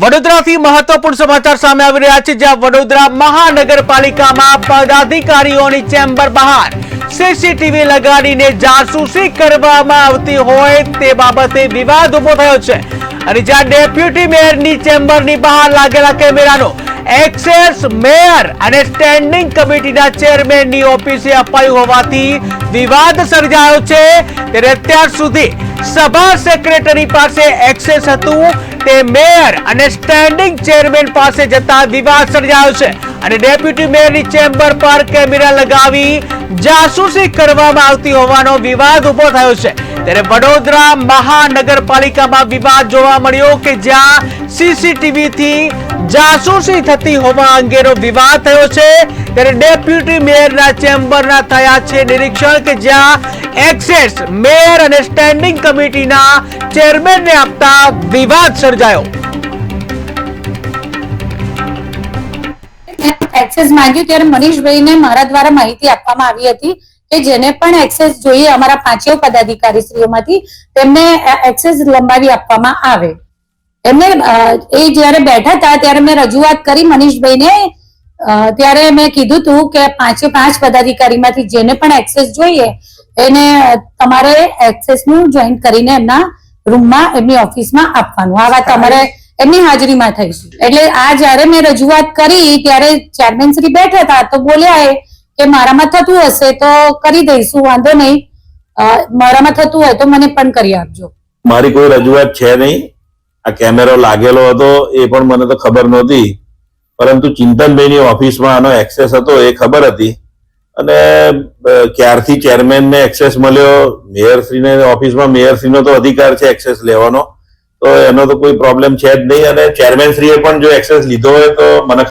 વડોદરાથી મહત્વપૂર્ણ સમાચાર સામે આવી રહ્યા છે, જ્યાં વડોદરા મહાનગરપાલિકામાં પદાધિકારીઓની ચેમ્બર બહાર. સીસીટીવી લગાડીને જાસૂસી કરવામાં આવતી હોય તે બાબતે વિવાદ ઊભો થયો છે. અને જ્યાં ડેપ્યુટી મેયરની ચેમ્બરની બહાર લાગેલા કેમેરાનો એક્સેસ મેયર અને સ્ટેન્ડિંગ કમિટીના ચેરમેનની ઓફિસે અપાયું હોવાથી વિવાદ સર્જાયો છે. ત્યારે અત્યાર સુધી સભા સેક્રેટરી પાસે એક્સેસ હતું. તે મેયર અને સ્ટેન્ડિંગ ચેરમેન પાસે જતા વિવાદ સર્જાયો છે. અને ડેપ્યુટી મેયરની ચેમ્બર પર કેમેરા લગાવી જાસૂસી કરવામાં આવતી હોવાનો વિવાદ ઊભો થયો છે. ત્યારે વડોદરા મહાનગરપાલિકામાં વિવાદ જોવા મળ્યો કે જ્યાં સીસીટીવી થી જાસૂસી થતી હોવા અંગેનો વિવાદ થયો છે. ત્યારે ડેપ્યુટી મેયરના ચેમ્બરના થયા છે નિરીક્ષણ કે જ્યાં એક્સેસ મેયર અને સ્ટેન્ડિંગ કમિટીના ચેરમેનને આપતા વિવાદ સર્જાયો. એક્સેસ માંગ્યું ત્યારે મનીષભાઈને મારા દ્વારા માહિતી આપવામાં આવી હતી કે જેને પણ એક્સેસ જોઈએ અમારા પાંચેય પદાધિકારી શ્રીઓમાંથી તેમને એક્સેસ લંબાવી આપવામાં આવે. એમને એ જ્યારે બેઠા હતા ત્યારે મેં રજૂઆત કરી મનીષભાઈને ત્યારે મેં કીધું હતું કે પાંચે પાંચ પદાધિકારીમાંથી જેને પણ એક્સેસ જોઈએ એને તમારે એક્સેસનું જોઈન કરીને એમના રૂમમાં એમની ઓફિસમાં આપવાનું. આ વાત અમારે એમની હાજરીમાં થઈ એટલે આ જ્યારે મેં રજૂઆત કરી, ત્યારે ચેરમેન શ્રી બેઠા હતા, તો બોલ્યા કે મારામાં થતું હશે તો કરી દઈશું, વાંધો નહીં. મારામાં થતું હોય તો મને પણ કરી આપજો. મારી કોઈ રજૂઆત છે નહીં. આ કેમેરો લાગેલો હતો એ પણ મને તો ખબર નહોતી. પરંતુ ચિંતનભાઈની ઓફિસમાં આનો એક્સેસ હતો એ ખબર હતી. અને ક્યારથી ક્યારથી ચેરમેનને એક્સેસ મળ્યો? મેયરશ્રીને ઓફિસમાં મેયરશ્રીનો તો અધિકાર છે એક્સેસ લેવાનો. તો એનો તો કોઈ પ્રોબ્લેમ છે જ નહીં. અને ચેરમેન શ્રીએ પણ જો એક્સેસ લીધો હોય તો મને